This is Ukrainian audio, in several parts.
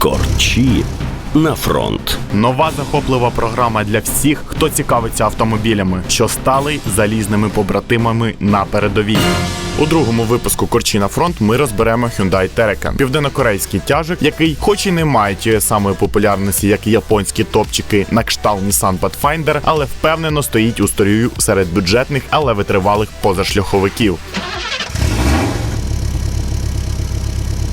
Корчі на фронт. Нова захоплива програма для всіх, хто цікавиться автомобілями, що стали залізними побратимами на передовій. У другому випуску Корчі на фронт ми розберемо Hyundai Terracan. Південнокорейський тяжик, який, хоч і не має тієї самої популярності, як японські топчики на кшталт Nissan Pathfinder, але впевнено стоїть у строю серед бюджетних, але витривалих позашляховиків.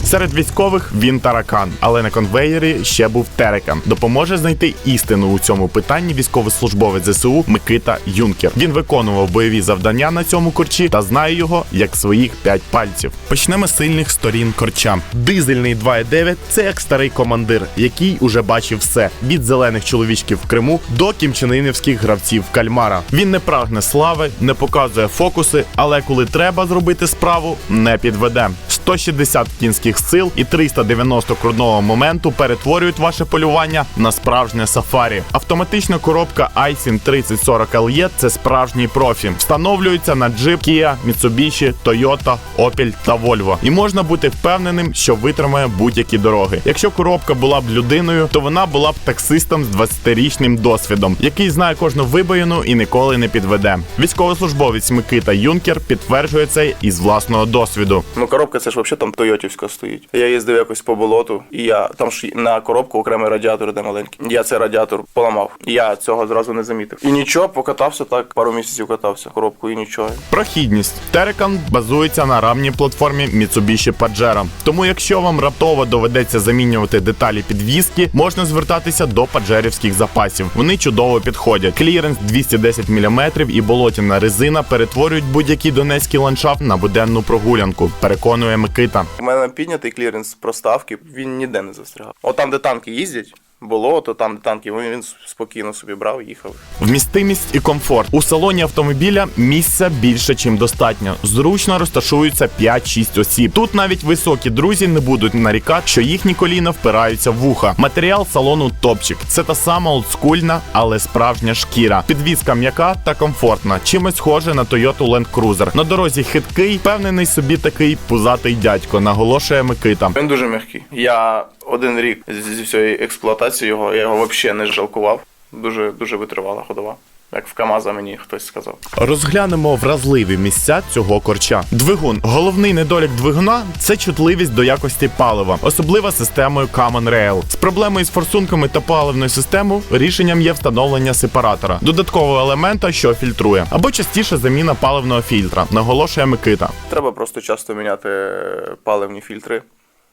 Серед військових він таракан, але на конвеєрі ще був терекан. Допоможе знайти істину у цьому питанні військовослужбовець ЗСУ Микита Юнкер. Він виконував бойові завдання на цьому корчі та знає його як своїх п'ять пальців. Почнемо з сильних сторін корча. Дизельний 2.9 – це як старий командир, який уже бачив все від зелених чоловічків в Криму до кімчанинівських гравців кальмара. Він не прагне слави, не показує фокуси, але коли треба зробити справу, не підведе. 160 кінських сил і 390 крутного моменту перетворюють ваше полювання на справжнє сафарі. Автоматична коробка iSIM 3040 LE – це справжній профі. Встановлюється на Jeep, Kia, Mitsubishi, Toyota, Opel та Volvo. І можна бути впевненим, що витримає будь-які дороги. Якщо коробка була б людиною, то вона була б таксистом з 20-річним досвідом, який знає кожну вибоїну і ніколи не підведе. Військовослужбовець Микита Юнкер підтверджує це із власного досвіду. Ну, коробка це ж взагалі там Тойотівська стоїть. Я їздив якось по болоту, і я там ж на коробку окремий радіатор, де маленький. Я цей радіатор поламав. Я цього зразу не замітив. І нічого, покатався так, пару місяців катався коробку і нічого. Прохідність Терекан базується на рамній платформі Mitsubishi Pajero. Тому, якщо вам раптово доведеться замінювати деталі підвіски, можна звертатися до паджерівських запасів. Вони чудово підходять. Кліренс 210 мм і болотяна резина перетворюють будь-який донецький ландшафт на буденну прогулянку. Переконує Микита. У мене піднятий кліренс проставки, він ніде не застрягав. От там, де танки їздять. Болото, там де танки, він, він спокійно собі брав, їхав. Вмістимість і комфорт у салоні автомобіля місця більше, чим достатньо. Зручно розташуються 5-6 осіб. Тут навіть високі друзі не будуть нарікати, що їхні коліна впираються в вуха. Матеріал салону топчик. Це та сама олдскульна, але справжня шкіра. Підвізка м'яка та комфортна. Чимось схоже на Toyota Land Cruiser. На дорозі хиткий, впевнений собі такий пузатий дядько, наголошує Микита. Він дуже м'який. Я один рік зі всієї експлуатації його, я його взагалі не жалкував. Дуже дуже витривала ходова. Як в КАМАЗа мені хтось сказав. Розглянемо вразливі місця цього корча. Двигун. Головний недолік двигуна це чутливість до якості палива, особливо системою Common Rail. З проблемою з форсунками та паливною системою рішенням є встановлення сепаратора, додаткового елемента, що фільтрує, або частіше заміна паливного фільтра, наголошує Микита. Треба просто часто міняти е, паливні фільтри.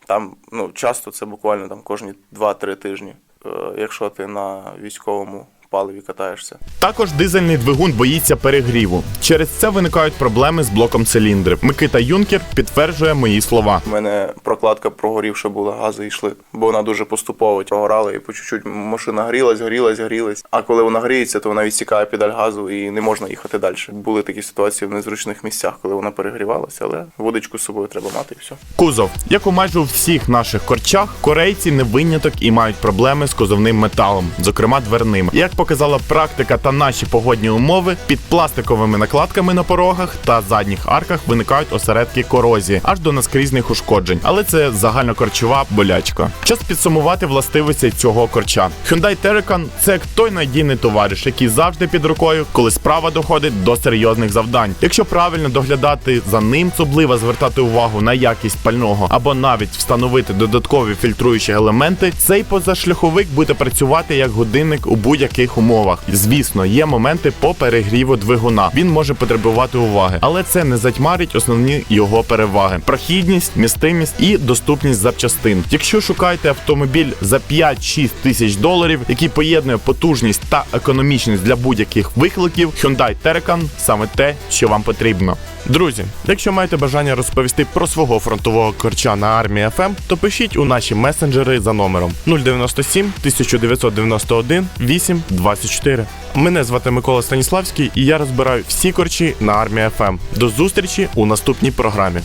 Там, ну, часто це буквально там кожні 2-3 тижні. Е, Якщо ти на військовому паливі катаєшся. Також дизельний двигун боїться перегріву. Через це виникають проблеми з блоком циліндрів. Микита Юнкер підтверджує мої слова. У мене прокладка прогорівша була, гази йшли, бо вона дуже поступово прогорала і по чуть-чуть машина грілась, грілась, грілась. А коли вона гріється, то вона відсікає педаль газу і не можна їхати далі. Були такі ситуації в незручних місцях, коли вона перегрівалася, але водичку з собою треба мати і все. Кузов, як у майже у всіх наших корчах, корейці не виняток і мають проблеми з кузовним металом, зокрема дверним. Як показала практика та наші погодні умови, під пластиковими накладками на порогах та задніх арках виникають осередки корозії аж до наскрізних ушкоджень. Але це загальнокорчова болячка. Час підсумувати властивості цього корча. Hyundai Terracan – це той надійний товариш, який завжди під рукою, коли справа доходить до серйозних завдань. Якщо правильно доглядати за ним, особливо звертати увагу на якість пального або навіть встановити додаткові фільтруючі елементи, цей позашляховик буде працювати як годинник у будь-яких умовах. Звісно, є моменти по перегріву двигуна. Він може потребувати уваги, але це не затьмарить основні його переваги: прохідність, містимість і доступність запчастин. Якщо шукаєте автомобіль за 5-6 тисяч доларів, який поєднує потужність та економічність для будь-яких викликів, Hyundai Terracan – саме те, що вам потрібно. Друзі, якщо маєте бажання розповісти про свого фронтового корча на армії ФМ, то пишіть у наші месенджери за номером 097 1991 8 24. Мене звати Микола Станіславський і я розбираю всі корчі на армії ФМ. До зустрічі у наступній програмі.